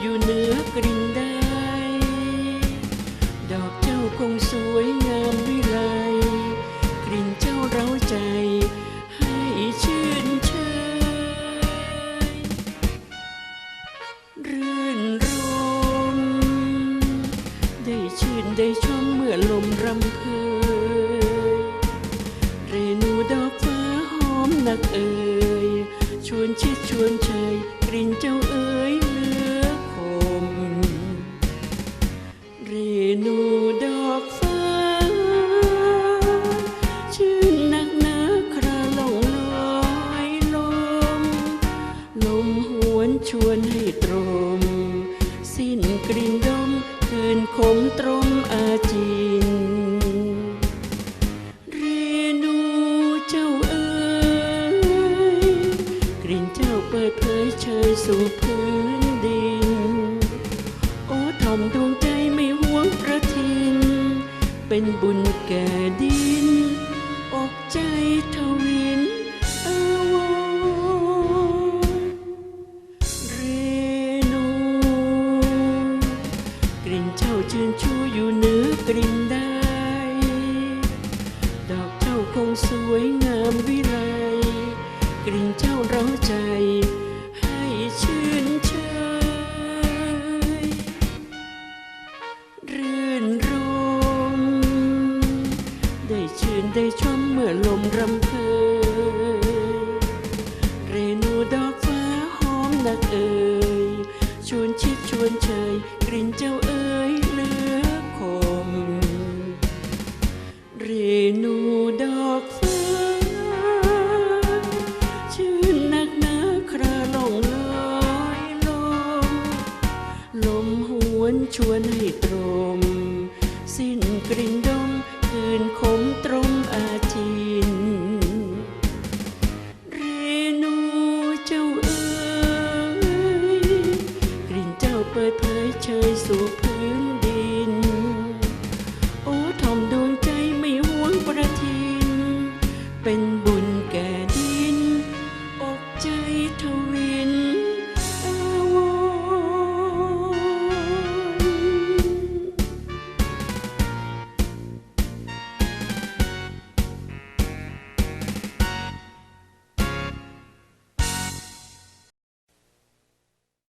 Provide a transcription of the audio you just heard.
อยู่เหนือกลิ่นได้ ดอกเจ้าคงสวยงามวิไลกลิ่นเจ้าเร้าใจ ให้ชื่นเชยรื่นรม ได้ชื่นได้ชมเมื่อลมรำเพยเรนูดอกฟ้าหอมนักเอ่ยชวนชิดชวนเชย อกฟ้า ชื่นนักหนาคราล่องลอยลม ลมหวนชวนให้ตรม สิ้นกลิ่นดมคืนคมตรมอาจินเรนูเจ้าเอ๋ยกลิ่นเจ้าเปิดเผยเชยสู่พื้นดิน โอ้ทอมดวงใจ เป็นบุญแก่ดิน อกใจทวินอาวเรนูกลิ่นเจ้าชื่นชูอยู่เนื้อกลิ่น ได้ชื่นได้ชมเมื่อลมรำเพยเรนูดอกฟ้าหอมนักเอ่ยชวนชิดชวนเชยกลิ่นเจ้าเอ๋ยเหลือคมเรนูดอกฟ้าชื่นนักหนาคราลงลอยลมลมหวนชวนให้ตรมสิ้นกลิ่นดม คืนขมตรงอาจีนเรนูเจ้าเอ๋ยกลิ่นเจ้าเปิดเผยเชยสู่พื้นดิน